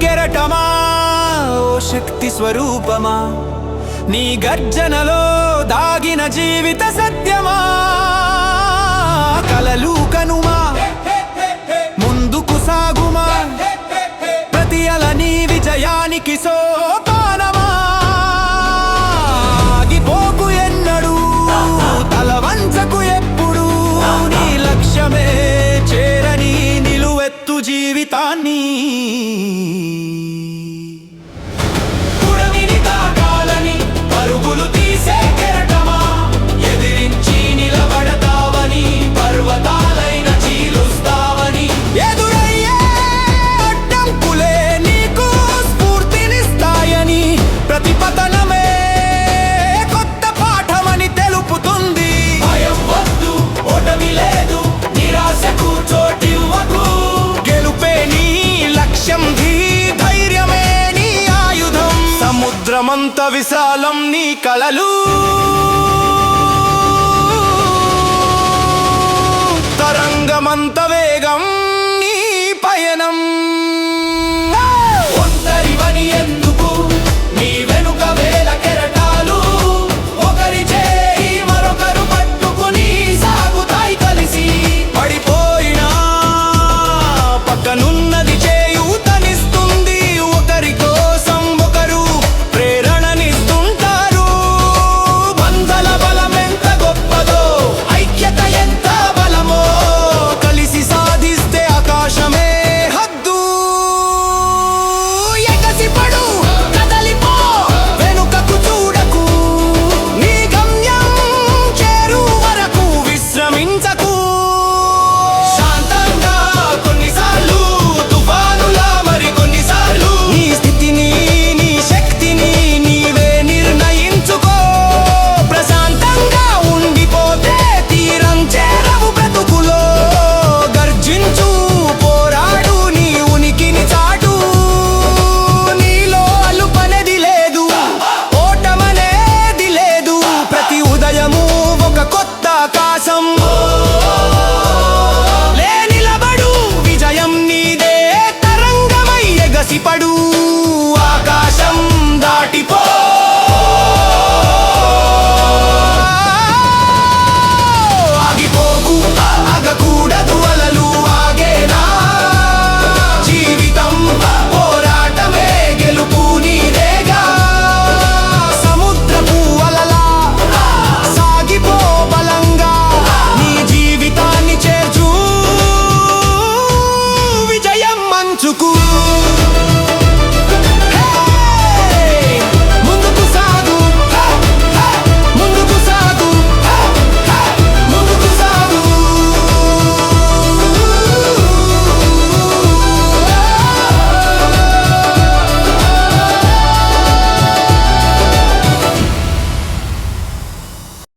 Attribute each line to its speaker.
Speaker 1: కెరటమా? ఓ శక్తి స్వరూపమా? నీ గర్జనలో దాగిన జీవిత సత్యమా? కలలు కనుమా? ముందుకు సాగుమా? ప్రతి అల నీ విజయానికి సోపానమా? ఆగిపోకు ఎన్నడూ తల వంచకు ఎప్పుడు. నీ లక్ష్యమే చేరని నిలువెత్తు జీవితాన్ని. అంత విశాలం నీ కళలు తరంగమంత వేగం నీ పయనం. ఒంటరివని ఎంత